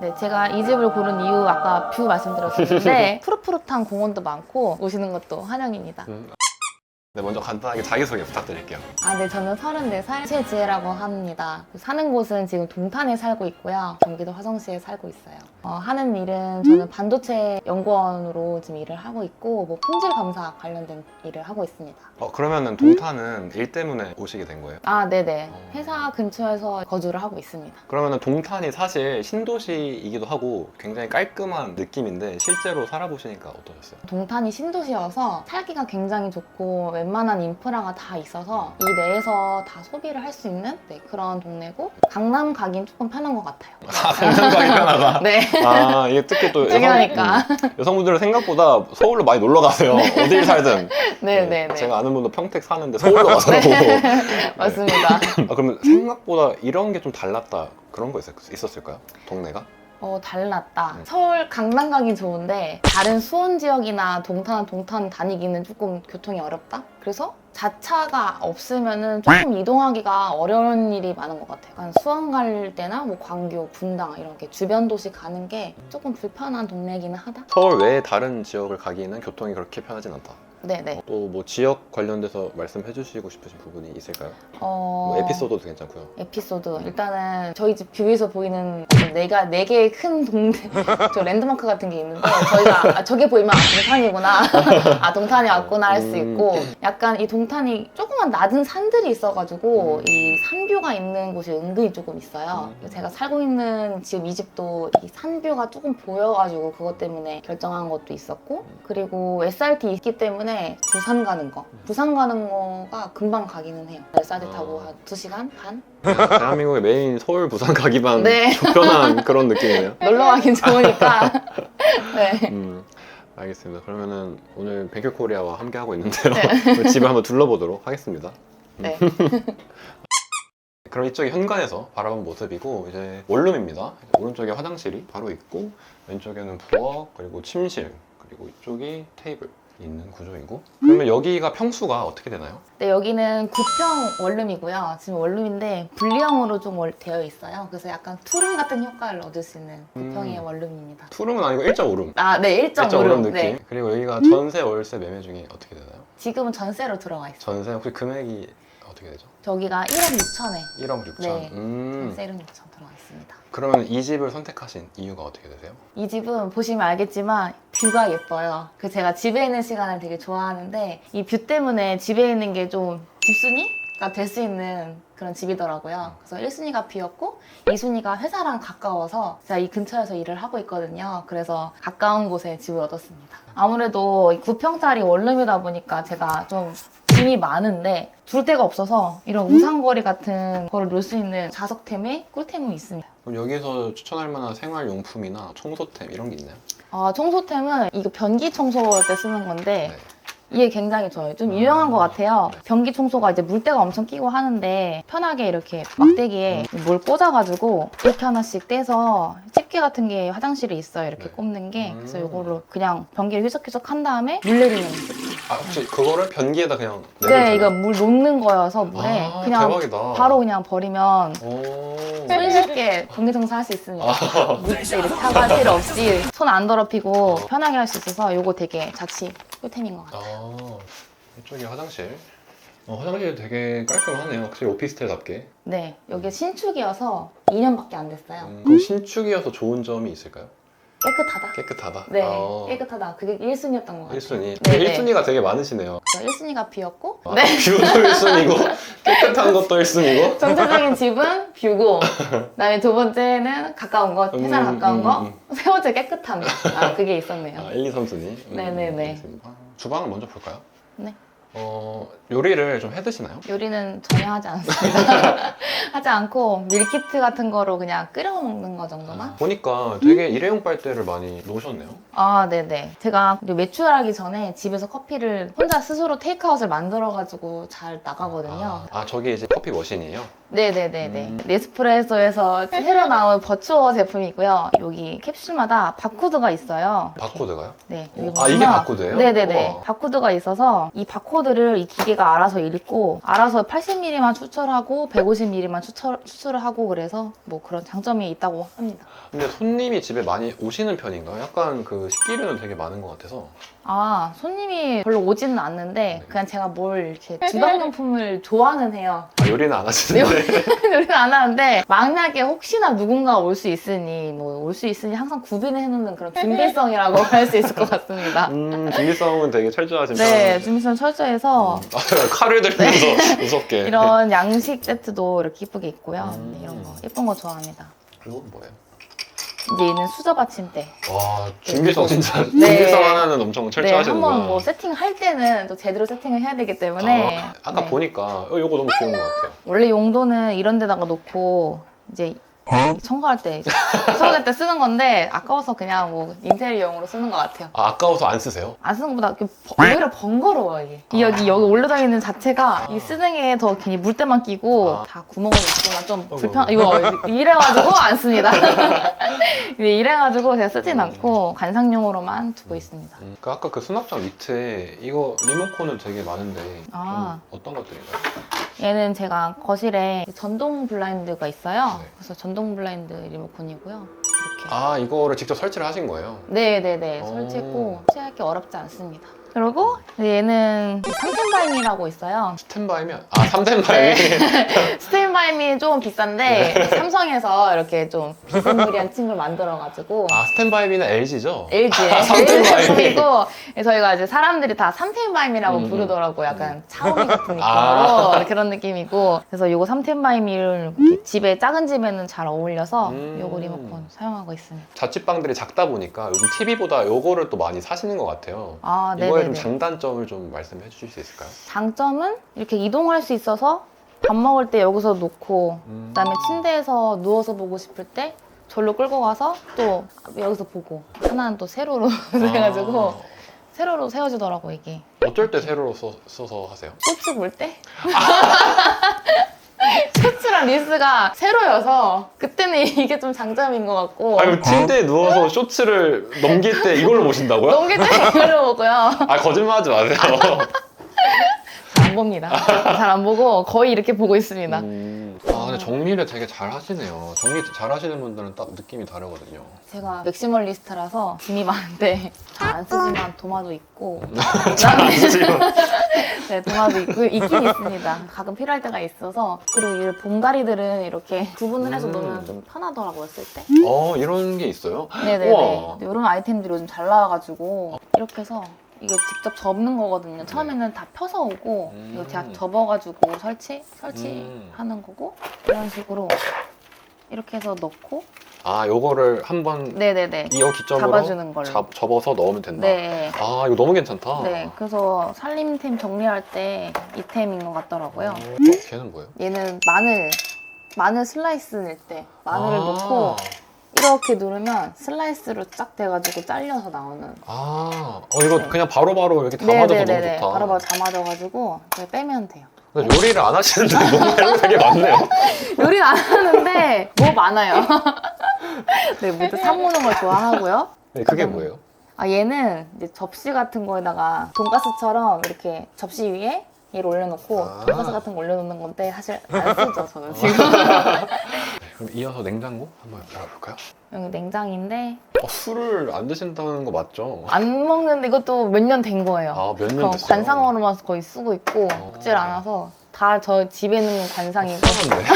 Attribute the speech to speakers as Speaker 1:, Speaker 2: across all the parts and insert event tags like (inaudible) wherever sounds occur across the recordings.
Speaker 1: 네, 제가 이 집을 고른 이유 아까 뷰 말씀드렸었는데 (laughs) 푸릇푸릇한 공원도 많고 오시는 것도 환영입니다.
Speaker 2: 음. 네, 먼저 간단하게 자기소개 부탁드릴게요.
Speaker 1: 아, 네, 저는 34살 최지혜라고 합니다. 사는 곳은 지금 동탄에 살고 있고요. 경기도 화성시에 살고 있어요. 어, 하는 일은 저는 반도체 연구원으로 지금 일을 하고 있고 뭐 품질 감사 관련된 일을 하고 있습니다.
Speaker 2: 어, 그러면은 동탄은 일 때문에 오시게 된 거예요?
Speaker 1: 아, 네네.
Speaker 2: 어.
Speaker 1: 회사 근처에서 거주를 하고 있습니다.
Speaker 2: 그러면은 동탄이 사실 신도시이기도 하고 굉장히 깔끔한 느낌인데 실제로 살아보시니까 어떠셨어요?
Speaker 1: 동탄이 신도시여서 살기가 굉장히 좋고 웬 만한 인프라가 다 있어서 이 내에서 다 소비를 할 수 있는 네, 그런 동네고 강남 가긴 조금 편한 것 같아요.
Speaker 2: 아, 강남광이 편하다. (laughs)
Speaker 1: 네,
Speaker 2: 아, 이게 특히 또 여성,
Speaker 1: 중요하니까.
Speaker 2: 음, 여성분들은 생각보다 서울로 많이 놀러 가세요. (laughs) 어딜 살든.
Speaker 1: 네, 네, 네.
Speaker 2: 제가 아는 분도 평택 사는데 서울로 가더라고. (laughs)
Speaker 1: 맞습니다.
Speaker 2: 아, 그러면 생각보다 이런 게 좀 달랐다. 그런 거 있었, 있었을까요? 동네가?
Speaker 1: 어, 달랐다.
Speaker 2: 음.
Speaker 1: 서울 강남 가기 좋은데 다른 수원 지역이나 동탄, 동탄 다니기는 조금 교통이 어렵다? 그래서 자차가 없으면은 조금 이동하기가 어려운 일이 많은 것 같아요. 약간 수원 갈 때나 뭐 광교, 분당 이렇게 주변 도시 가는 게 조금 불편한 동네이기는 하다?
Speaker 2: 서울 외에 다른 지역을 가기에는 교통이 그렇게 편하진 않다.
Speaker 1: 네네.
Speaker 2: 또 뭐 지역 관련돼서 말씀해 주시고 싶으신 부분이 있을까요?
Speaker 1: 어...
Speaker 2: 뭐 에피소드도 괜찮고요.
Speaker 1: 에피소드. 일단은 저희 집 뷰에서 보이는 네가 네 개의 큰 동네, (laughs) 저 랜드마크 같은 게 있는데 저희가 아, 저게 보이면 아 동탄이구나, (laughs) 아 동탄이 왔구나 할수
Speaker 2: 음.
Speaker 1: 있고 약간 이 동탄이 조그만 낮은 산들이 있어가지고
Speaker 2: 음.
Speaker 1: 이 산뷰가 있는 곳이 은근히 조금 있어요.
Speaker 2: 음.
Speaker 1: 제가 살고 있는 지금 이 집도 이 산뷰가 조금 보여가지고 그것 때문에 결정한 것도 있었고 그리고 SRT 있기 때문에 부산 가는 거, 부산 가는 거가 금방 가기는 해요. 타고
Speaker 2: 아.
Speaker 1: 한 2시간 반?
Speaker 2: 대한민국의 메인 서울 부산 가기만
Speaker 1: 네. (laughs)
Speaker 2: 편한 그런 느낌이네요. (laughs)
Speaker 1: 놀러 가긴 좋으니까. (laughs) 네.
Speaker 2: 음, 알겠습니다. 그러면은 오늘 뱅큐 코리아와 함께 하고 있는데요.
Speaker 1: 네.
Speaker 2: 집을 한번 둘러보도록 하겠습니다. 음.
Speaker 1: 네.
Speaker 2: 그럼 이쪽이 현관에서 바라본 모습이고 이제 원룸입니다. 오른쪽에 화장실이 바로 있고 왼쪽에는 부엌 그리고 침실 그리고 이쪽이 테이블 있는 구조이고 그러면 여기가 평수가 어떻게 되나요?
Speaker 1: 네, 여기는 9평 원룸이고요. 지금 원룸인데 분리형으로 좀 월- 되어 있어요. 그래서 약간 투룸 같은 효과를 얻을 수 있는 9평의
Speaker 2: 음.
Speaker 1: 원룸입니다.
Speaker 2: 투룸은 아니고 1.5룸.
Speaker 1: 아, 네, 1.5룸.
Speaker 2: 1.5룸 느낌.
Speaker 1: 네.
Speaker 2: 그리고 여기가 전세 월세 매매 중에 어떻게 되나요?
Speaker 1: 지금은 전세로 들어가 있어요.
Speaker 2: 전세 혹시 금액이 어떻게 되죠?
Speaker 1: 저기가 1억 6천에
Speaker 2: 1억 6천.
Speaker 1: 네.
Speaker 2: 음.
Speaker 1: 전세 1억 6천 들어가 있습니다.
Speaker 2: 그러면 이 집을 선택하신 이유가 어떻게 되세요?
Speaker 1: 이 집은 보시면 알겠지만 뷰가 예뻐요. 그 제가 집에 있는 시간을 되게 좋아하는데 이 뷰 때문에 집에 있는 게 좀 집순이가 될 수 있는 그런 집이더라고요. 그래서 1순위가 뷰였고 2순위가 회사랑 가까워서 제가 이 근처에서 일을 하고 있거든요. 그래서 가까운 곳에 집을 얻었습니다. 아무래도 9평짜리 원룸이다 보니까 제가 좀 짐이 많은데 둘 데가 없어서 이런 우산거리 같은 거를 놓을 수 있는 자석템에 꿀템은 있습니다.
Speaker 2: 그럼 여기서 추천할 만한 생활용품이나 청소템 이런 게 있나요?
Speaker 1: 아, 청소템은 이거 변기 청소할 때 쓰는 건데
Speaker 2: 네.
Speaker 1: 이게 굉장히 좋아요. 좀 유명한 것 같아요. 변기 청소가 이제 물때가 엄청 끼고 하는데 편하게 이렇게 막대기에 물 꽂아가지고 이렇게 하나씩 떼서 집게 같은 게 화장실에 있어요. 이렇게
Speaker 2: 네.
Speaker 1: 꼽는 게. 그래서
Speaker 2: 음.
Speaker 1: 이걸로 그냥 변기를 휘적휘적 한 다음에 물 내리는 거.
Speaker 2: 아 혹시 그거를 변기에다 그냥
Speaker 1: 네? 이거 물 놓는 거여서 물에
Speaker 2: 아,
Speaker 1: 그냥
Speaker 2: 대박이다.
Speaker 1: 바로 그냥 버리면
Speaker 2: 오.
Speaker 1: 손쉽게 변기 청소 할 수 있습니다.
Speaker 2: 아,
Speaker 1: 물때 이렇게 사과 필요 없이 손 안 더럽히고 편하게 할 수 있어서 이거 되게 자취 꿀템인 것 같아요.
Speaker 2: 아, 이쪽이 화장실. 어, 화장실 되게 깔끔하네요. 확실히 오피스텔답게.
Speaker 1: 네, 여기 신축이어서 2년밖에 안 됐어요.
Speaker 2: 음, 그럼 신축이어서 좋은 점이 있을까요?
Speaker 1: 깨끗하다.
Speaker 2: 깨끗하다.
Speaker 1: 네,
Speaker 2: 아,
Speaker 1: 깨끗하다. 그게 1순위였던 것 같아요.
Speaker 2: 1순위.
Speaker 1: 네, 네.
Speaker 2: 1순위가 되게 많으시네요.
Speaker 1: 그래서 1순위가 뷰였고,
Speaker 2: 아,
Speaker 1: 네.
Speaker 2: 뷰도 1순위고, (laughs) 깨끗한 것도 1순위고.
Speaker 1: 전체적인 집은 뷰고, 그다음에 두 번째는 가까운 거, 회사랑
Speaker 2: 음,
Speaker 1: 가까운
Speaker 2: 음,
Speaker 1: 거,
Speaker 2: 음.
Speaker 1: 세 번째 깨끗함. 아, 그게 있었네요.
Speaker 2: 아, 1, 2, 3순위. 음,
Speaker 1: 네네네.
Speaker 2: 알겠습니다. 아, 주방을 먼저 볼까요?
Speaker 1: 네.
Speaker 2: 어, 요리를 좀 해 드시나요?
Speaker 1: 요리는 전혀 하지 않습니다. (laughs) 하지 않고 밀키트 같은 거로 그냥 끓여 먹는 거 정도만?
Speaker 2: 보니까 되게 일회용 빨대를 많이 놓으셨네요.
Speaker 1: 아, 네네. 제가 외출하기 전에 집에서 커피를 혼자 스스로 테이크아웃을 만들어가지고 잘 나가거든요.
Speaker 2: 아, 아, 저기 이제 커피 머신이에요?
Speaker 1: 네네네네.
Speaker 2: 음.
Speaker 1: 네스프레소에서 새로 나온 버추어 제품이고요. 여기 캡슐마다 바코드가 있어요.
Speaker 2: 바코드가요?
Speaker 1: 네.
Speaker 2: 어, 아, 이게 바코드예요?
Speaker 1: 네네네.
Speaker 2: 우와.
Speaker 1: 바코드가 있어서 이 바코드를 이 기계가 알아서 읽고 알아서 80ml만 추출하고 150ml만 추출, 추출을 하고 그래서 뭐 그런 장점이 있다고 합니다.
Speaker 2: 근데 손님이 집에 많이 오시는 편인가요? 약간 그 식기류는 되게 많은 것 같아서.
Speaker 1: 아, 손님이 별로 오지는 않는데
Speaker 2: 네.
Speaker 1: 그냥 제가 뭘 이렇게 주방용품을 좋아하는 해요.
Speaker 2: 아, 요리는 안 하시는데.
Speaker 1: 우리는 (laughs) 안 하는데 만약에 혹시나 누군가 올 수 있으니 뭐 올 수 있으니 항상 구비를 해놓는 그런 준비성이라고 할 수 있을 것 같습니다. (laughs)
Speaker 2: 음, 준비성은 되게 철저하신
Speaker 1: 네,
Speaker 2: 편.
Speaker 1: 준비성 철저해서
Speaker 2: 음. 아, (laughs) 칼을 들면서 무섭게.
Speaker 1: 이런 양식 세트도 이렇게 이쁘게 있고요.
Speaker 2: 음.
Speaker 1: 네, 이런 거 예쁜 거 좋아합니다.
Speaker 2: 이건 뭐예요?
Speaker 1: 얘는 수저 받침대.
Speaker 2: 와, 준비성 진짜.
Speaker 1: 네.
Speaker 2: 준비성 하나는 엄청
Speaker 1: 네,
Speaker 2: 철저하시는구나.
Speaker 1: 한번 뭐 세팅할 때는 또 제대로 세팅을 해야 되기 때문에
Speaker 2: 아, 아까
Speaker 1: 네.
Speaker 2: 보니까 어, 이거 너무 귀여운 것 같아요.
Speaker 1: 원래 용도는 이런 데다가 놓고 이제 청소할 때 이제 청소할 때 쓰는 건데 아까워서 그냥 뭐 인테리어용으로 쓰는 것 같아요.
Speaker 2: 아, 아까워서 안 쓰세요?
Speaker 1: 안 쓰는 것보다 이렇게 버- 오히려 번거로워 이게. 이 여기 여기 올려다니는 자체가 이 쓰는 게 더 괜히 물때만 끼고
Speaker 2: 아.
Speaker 1: 다 구멍을 있거나 좀
Speaker 2: 어이구,
Speaker 1: 불편. 이거 이래가지고 안 씁니다. 네, 이래가지고 제가 쓰진 않고 관상용으로만 두고 있습니다.
Speaker 2: 음, 그 아까 그 수납장 밑에 이거 리모컨은 되게 많은데
Speaker 1: 아.
Speaker 2: 좀 어떤 것들인가요?
Speaker 1: 얘는 제가 거실에 전동 블라인드가 있어요.
Speaker 2: 네.
Speaker 1: 그래서 전동 블라인드 리모컨이고요. 이렇게.
Speaker 2: 아, 이거를 직접 설치를 하신 거예요?
Speaker 1: 네네네
Speaker 2: 오.
Speaker 1: 설치했고 설치할 게 어렵지 않습니다. 그리고 얘는 삼텐바임이라고 있어요.
Speaker 2: 스탠바이면 아, 3댄바이.
Speaker 1: 스테인바임이 조금 비싼데 삼성에서 이렇게 좀 비스무리한 층을 만들어가지고
Speaker 2: 아, 스탠바이는 LG죠?
Speaker 1: LG에 (laughs)
Speaker 2: 아, 삼텐바임.
Speaker 1: 제품이고 저희가 이제 사람들이 다 삼텐바임이라고
Speaker 2: 음.
Speaker 1: 부르더라고요. 약간 차오미 같은 느낌으로
Speaker 2: 아. (laughs)
Speaker 1: 그런 느낌이고 그래서 이거 삼텐바임을 이렇게 집에 작은 집에는 잘 어울려서
Speaker 2: 음.
Speaker 1: 요거 리모컨 사용하고 있습니다.
Speaker 2: 자취방들이 작다 보니까 요즘 TV보다 요거를 또 많이 사시는 것 같아요. 아좀
Speaker 1: 네네 네.
Speaker 2: 장단점을 좀 말씀해 주실 수 있을까요?
Speaker 1: 장점은 이렇게 이동할 수 있어서 밥 먹을 때 여기서 놓고
Speaker 2: 음.
Speaker 1: 그다음에 침대에서 누워서 보고 싶을 때 절로 끌고 가서 또 여기서 보고 하나는 또 세로로 (laughs) 해가지고 세로로 세워지더라고 이게
Speaker 2: 아, 어쩔 때 세로로 써, 써서 하세요?
Speaker 1: 쇼츠 볼 때? (laughs) 쇼츠랑 리스가 세로여서 그때는 (laughs) 이게 좀 장점인 것 같고
Speaker 2: 아니 침대에 누워서 쇼츠를 넘길 때 이걸로 보신다고요?
Speaker 1: 넘길 때 이걸로 보고요
Speaker 2: 아 거짓말하지 마세요. (laughs)
Speaker 1: 잘안 봅니다 잘 안 보고 거의 이렇게 보고 있습니다
Speaker 2: 음. 아 근데 정리를 되게 잘 하시네요. 정리 잘 하시는 분들은 딱 느낌이 다르거든요.
Speaker 1: 제가 맥시멀리스트라서 짐이 많은데 잘안 쓰지만 도마도 있고 (laughs)
Speaker 2: 잘안 쓰시고. (laughs)
Speaker 1: 네, 도마도 있고 있긴 있습니다. 가끔 필요할 때가 있어서 그리고 이 봉다리들은 이렇게 구분을 해서
Speaker 2: 음.
Speaker 1: 놓으면 좀 편하더라고요 쓸 때.
Speaker 2: 어 이런 게 있어요?
Speaker 1: 네네네.
Speaker 2: 우와.
Speaker 1: 이런 아이템들이 요즘 잘 나와가지고 이렇게 해서 이게 직접 접는 거거든요. 처음에는 다 펴서 오고
Speaker 2: 음.
Speaker 1: 이거 제가 접어가지고 설치 설치하는 거고 이런 식으로 이렇게 해서 넣고
Speaker 2: 아 요거를 한번
Speaker 1: 네네네
Speaker 2: 이어 기점으로
Speaker 1: 잡아주는 걸로.
Speaker 2: 잡, 접어서 넣으면 된다.
Speaker 1: 네.
Speaker 2: 아 이거 너무 괜찮다.
Speaker 1: 네, 그래서 살림템 정리할 때 이 템인 것 같더라고요.
Speaker 2: 어, 걔는 뭐예요?
Speaker 1: 얘는 마늘, 마늘 슬라이스 낼 때 마늘을
Speaker 2: 아.
Speaker 1: 넣고 이렇게 누르면 슬라이스로 쫙 돼가지고 잘려서 나오는.
Speaker 2: 아, 어, 이거 그냥 바로바로 이렇게 담아줘서 너무 좋다.
Speaker 1: 바로바로 담아져가지고 이렇게 빼면 돼요.
Speaker 2: 근데 요리를 안 하시는데 뭔가 되게 많네요. (laughs)
Speaker 1: 요리는 안 하는데 뭐 많아요. (laughs) 네, 모두 사모는 걸 좋아하고요.
Speaker 2: 네, 그게
Speaker 1: 음.
Speaker 2: 뭐예요?
Speaker 1: 아 얘는 이제 접시 같은 거에다가 돈가스처럼 이렇게 접시 위에 얘를 올려놓고
Speaker 2: 아.
Speaker 1: 돈가스 같은 거 올려놓는 건데 사실 안 쓰죠 저는 지금 (laughs)
Speaker 2: 그럼 이어서 냉장고 한번 열어볼까요?
Speaker 1: 여기 냉장인데
Speaker 2: 어, 술을 안 드신다는 거 맞죠?
Speaker 1: 안 먹는데 이것도 몇 년 된 거예요.
Speaker 2: 아, 몇년
Speaker 1: 그럼
Speaker 2: 됐어요?
Speaker 1: 관상어로만 거의 쓰고 있고
Speaker 2: 어.
Speaker 1: 먹질 않아서 다 저 집에 있는 관상이고
Speaker 2: 수상한데.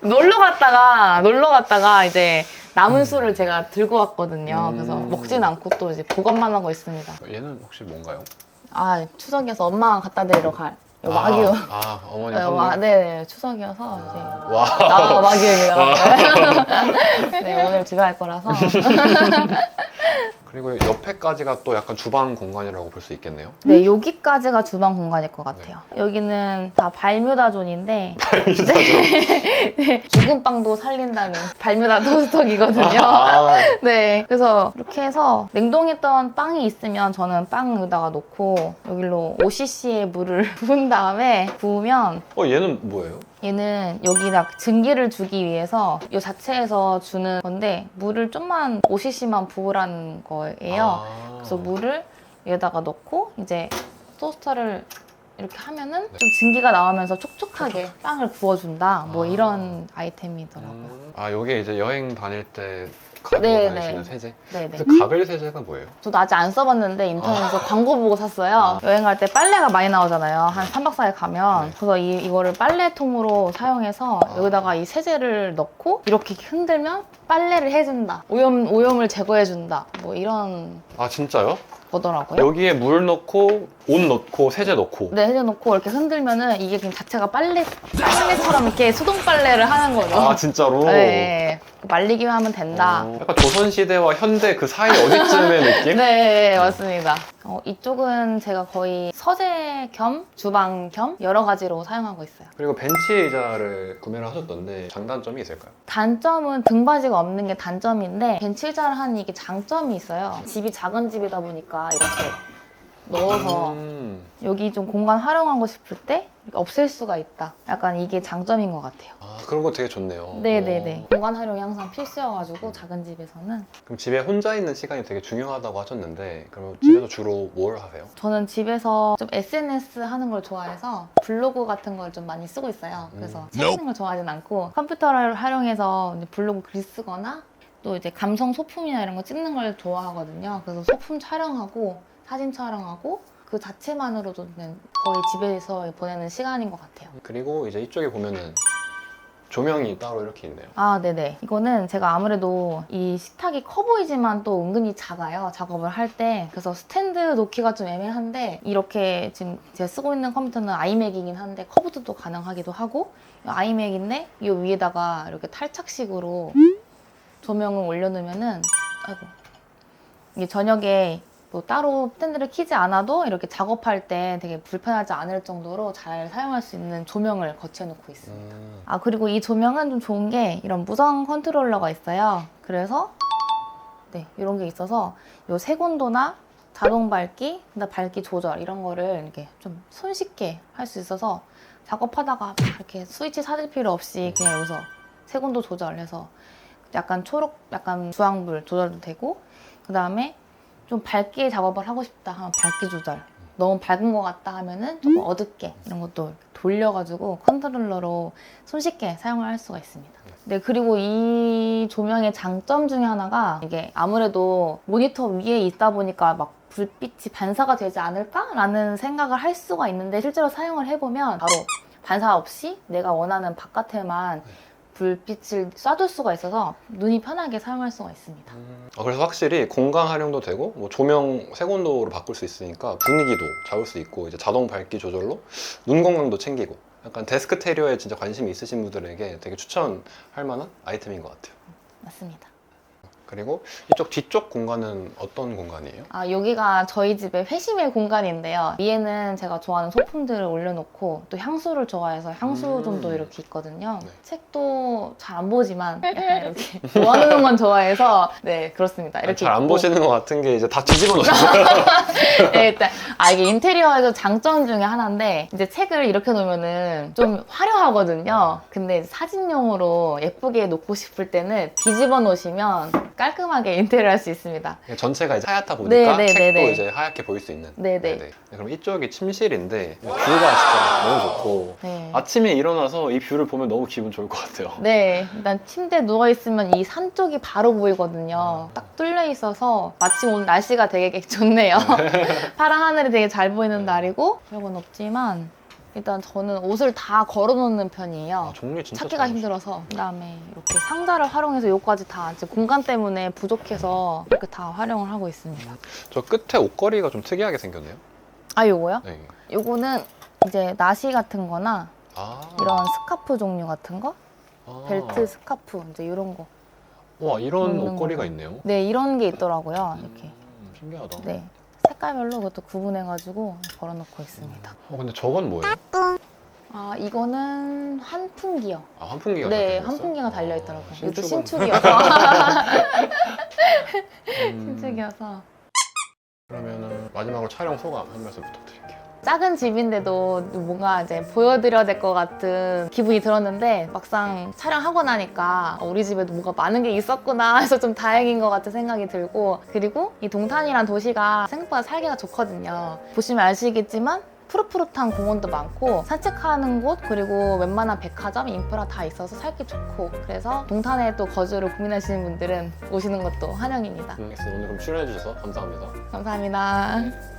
Speaker 2: (laughs)
Speaker 1: 놀러 갔다가 놀러 갔다가 이제 남은 술을 제가 들고 왔거든요.
Speaker 2: 음.
Speaker 1: 그래서 먹진 않고 또 이제 보관만 하고 있습니다.
Speaker 2: 얘는 혹시 뭔가요?
Speaker 1: 아 추석이어서 엄마가 갖다 드리러 갈 와규.
Speaker 2: 아, 아 어머니
Speaker 1: 네. 와, 네, 추석이어서 이제
Speaker 2: 와.
Speaker 1: 아, 와규입니다. (laughs) 네, 오늘 집에 갈 거라서. (laughs)
Speaker 2: 그리고 옆에까지가 또 약간 주방 공간이라고 볼 수 있겠네요.
Speaker 1: 네, 여기까지가 주방 공간일 것 같아요. 여기는 다 발뮤다 존인데 (laughs) 네, 죽은 빵도 살린다는 발뮤다 토스터기거든요.
Speaker 2: 아, (laughs)
Speaker 1: 네, 그래서 이렇게 해서 냉동했던 빵이 있으면 저는 빵 여기다가 놓고 여기로 5cc의 물을 (laughs) 부은 다음에 부으면
Speaker 2: 어 얘는 뭐예요?
Speaker 1: 얘는 여기다 증기를 주기 위해서 이 자체에서 주는 건데 물을 좀만 5cc만 부으라는 거예요.
Speaker 2: 아.
Speaker 1: 그래서 물을 여기다가 넣고 이제 토스터를 이렇게 하면은
Speaker 2: 네.
Speaker 1: 좀 증기가 나오면서 촉촉하게 빵을 구워준다. 뭐
Speaker 2: 아.
Speaker 1: 이런 아이템이더라고요.
Speaker 2: 음. 아 요게 이제 여행 다닐 때 가지고
Speaker 1: 네,
Speaker 2: 다니시는
Speaker 1: 네.
Speaker 2: 세제.
Speaker 1: 네네.
Speaker 2: 그 가글 세제가 뭐예요?
Speaker 1: 저도 아직 안 써봤는데 인터넷에서 광고 보고 샀어요.
Speaker 2: 아.
Speaker 1: 여행 갈 때 빨래가 많이 나오잖아요. 한 3박 4일 가면.
Speaker 2: 네.
Speaker 1: 그래서 이, 이거를 빨래통으로 사용해서
Speaker 2: 아.
Speaker 1: 여기다가 이 세제를 넣고 이렇게 흔들면 빨래를 해준다. 오염, 오염을 제거해준다. 뭐 이런
Speaker 2: 아 진짜요?
Speaker 1: 거더라고요.
Speaker 2: 여기에 물 넣고 옷 넣고 세제 넣고.
Speaker 1: 네, 해줘놓고 이렇게 흔들면은 이게 그냥 자체가 빨래, 빨래처럼 이렇게 수동 빨래를 하는 거죠.
Speaker 2: 아 진짜로?
Speaker 1: 네. 말리기만 하면 된다.
Speaker 2: 어, 약간 조선 시대와 현대 그 사이 어디쯤의 (laughs) 느낌?
Speaker 1: 네, 맞습니다. 어, 이쪽은 제가 거의 서재 겸 주방 겸 여러 가지로 사용하고 있어요.
Speaker 2: 그리고 벤치 의자를 구매를 하셨던데 장단점이 있을까요?
Speaker 1: 단점은 등받이가 없는 게 단점인데 벤치 의자를 하는 이게 장점이 있어요. 집이 작은 집이다 보니까 이렇게 넣어서
Speaker 2: 음.
Speaker 1: 여기 좀 공간 활용하고 싶을 때 없앨 수가 있다. 약간 이게 장점인 것 같아요.
Speaker 2: 아 그런 거 되게 좋네요.
Speaker 1: 네네네.
Speaker 2: 어.
Speaker 1: 공간 활용이 항상 필수여가지고 작은 집에서는
Speaker 2: 그럼 집에 혼자 있는 시간이 되게 중요하다고 하셨는데 그럼 집에서 주로 뭘 하세요?
Speaker 1: 저는 집에서 좀 SNS 하는 걸 좋아해서 블로그 같은 걸 좀 많이 쓰고 있어요. 그래서
Speaker 2: 음.
Speaker 1: 책 읽는 걸 좋아하진 않고 컴퓨터를 활용해서 이제 블로그 글 쓰거나 또 이제 감성 소품이나 이런 거 찍는 걸 좋아하거든요. 그래서 소품 촬영하고 사진 촬영하고 그 자체만으로도 는 거의 집에서 보내는 시간인 것 같아요.
Speaker 2: 그리고 이제 이쪽에 보면은 조명이 따로 이렇게 있네요.
Speaker 1: 아, 네네. 이거는 제가 아무래도 이 식탁이 커 보이지만 또 은근히 작아요. 작업을 할 때. 그래서 스탠드 놓기가 좀 애매한데, 이렇게 지금 제가 쓰고 있는 컴퓨터는 아이맥이긴 한데, 커브도 가능하기도 하고, 이 아이맥인데, 이 위에다가 이렇게 탈착식으로 조명을 올려놓으면은, 아이고. 이게 저녁에 뭐 따로 스탠드를 키지 않아도 이렇게 작업할 때 되게 불편하지 않을 정도로 잘 사용할 수 있는 조명을 거치해놓고 있습니다.
Speaker 2: 음.
Speaker 1: 아 그리고 이 조명은 좀 좋은 게 이런 무선 컨트롤러가 있어요. 그래서 네 이런 게 있어서 요 색온도나 자동 밝기, 그다음 밝기 조절 이런 거를 이렇게 좀 손쉽게 할 수 있어서 작업하다가 막 이렇게 스위치 찾을 필요 없이 그냥 여기서 색온도 조절해서 약간 초록, 약간 주황불 조절도 되고 그 다음에 좀 밝게 작업을 하고 싶다 하면 밝기 조절. 너무 밝은 것 같다 하면은 조금 어둡게 이런 것도 돌려가지고 컨트롤러로 손쉽게 사용을 할 수가 있습니다. 네, 그리고 이 조명의 장점 중에 하나가 이게 아무래도 모니터 위에 있다 보니까 막 불빛이 반사가 되지 않을까라는 생각을 할 수가 있는데 실제로 사용을 해보면 바로 반사 없이 내가 원하는 바깥에만 불빛을 쏴둘 수가 있어서 눈이 편하게 사용할 수가 있습니다.
Speaker 2: 음. 어, 그래서 확실히 공간 활용도 되고 뭐 조명 색온도로 바꿀 수 있으니까 분위기도 잡을 수 있고 이제 자동 밝기 조절로 눈 건강도 챙기고 약간 데스크 테리어에 진짜 관심이 있으신 분들에게 되게 추천할 만한 아이템인 것 같아요.
Speaker 1: 맞습니다.
Speaker 2: 그리고 이쪽 뒤쪽 공간은 어떤 공간이에요?
Speaker 1: 아, 여기가 저희 집의 회심의 공간인데요. 위에는 제가 좋아하는 소품들을 올려놓고 또 향수를 좋아해서 향수
Speaker 2: 음.
Speaker 1: 좀도 이렇게 있거든요.
Speaker 2: 네.
Speaker 1: 책도 잘 안 보지만 (laughs) 약간 이렇게 모아놓는 건 좋아해서 네 그렇습니다. 이렇게
Speaker 2: 잘 안
Speaker 1: 있고.
Speaker 2: 보시는 것 같은 게 이제 다 뒤집어 놓으셨어요. (laughs)
Speaker 1: 네, 일단 아 이게 인테리어에서 장점 중에 하나인데 이제 책을 이렇게 놓으면은 좀 화려하거든요. 근데 사진용으로 예쁘게 놓고 싶을 때는 뒤집어 놓으시면 깔끔하게 인테리어 할 수 있습니다.
Speaker 2: 전체가 이제 하얗다 보니까
Speaker 1: 네, 네,
Speaker 2: 책도
Speaker 1: 네, 네.
Speaker 2: 이제 하얗게 보일 수 있는.
Speaker 1: 네, 네.
Speaker 2: 네, 그럼 이쪽이 침실인데 뷰가 진짜 너무 좋고
Speaker 1: 네.
Speaker 2: 아침에 일어나서 이 뷰를 보면 너무 기분 좋을 것 같아요.
Speaker 1: 네, 일단 침대에 누워 있으면 이 산 쪽이 바로 보이거든요. 딱 뚫려 있어서 마침 오늘 날씨가 되게 좋네요. (laughs) 파란 하늘이 되게 잘 보이는 날이고 별건 없지만 일단 저는 옷을 다 걸어놓는 편이에요.
Speaker 2: 아, 정리 진짜
Speaker 1: 찾기가
Speaker 2: 잘하시네.
Speaker 1: 힘들어서 그다음에 이렇게 상자를 활용해서 요까지 다 이제 공간 때문에 부족해서 이렇게 다 활용을 하고 있습니다.
Speaker 2: 저 끝에 옷걸이가 좀 특이하게 생겼네요.
Speaker 1: 아 요거요?
Speaker 2: 네.
Speaker 1: 요거는 이제 나시 같은 거나
Speaker 2: 아.
Speaker 1: 이런 스카프 종류 같은 거
Speaker 2: 아.
Speaker 1: 벨트 스카프 이제 이런 거
Speaker 2: 와 이런
Speaker 1: 먹는
Speaker 2: 옷걸이가
Speaker 1: 거고.
Speaker 2: 있네요.
Speaker 1: 네, 이런 게 있더라고요. 이렇게.
Speaker 2: 음, 신기하다.
Speaker 1: 네. 색깔별로 그것도 구분해가지고 걸어놓고 있습니다.
Speaker 2: 어 근데 저건 뭐예요?
Speaker 1: 아, 이거는 환풍기요.
Speaker 2: 아 환풍기가
Speaker 1: 네,
Speaker 2: 달려있어요?
Speaker 1: 환풍기가
Speaker 2: 아,
Speaker 1: 달려 있더라고요. 이것도
Speaker 2: 신축은-
Speaker 1: 신축이어서. (laughs)
Speaker 2: 음,
Speaker 1: 신축이어서.
Speaker 2: 그러면은 마지막으로 촬영 소감 한 말씀 부탁드릴게요.
Speaker 1: 작은 집인데도 뭔가 이제 보여드려야 될 것 같은 기분이 들었는데 막상 촬영하고 나니까 우리 집에도 뭔가 많은 게 있었구나 (laughs) 해서 좀 다행인 것 같은 생각이 들고 그리고 이 동탄이란 도시가 생각보다 살기가 좋거든요. 보시면 아시겠지만 푸릇푸릇한 공원도 많고 산책하는 곳 그리고 웬만한 백화점 인프라 다 있어서 살기 좋고 그래서 동탄에 또 거주를 고민하시는 분들은 오시는 것도 환영입니다.
Speaker 2: 음, 오늘 그럼 출연해 주셔서 감사합니다.
Speaker 1: 감사합니다.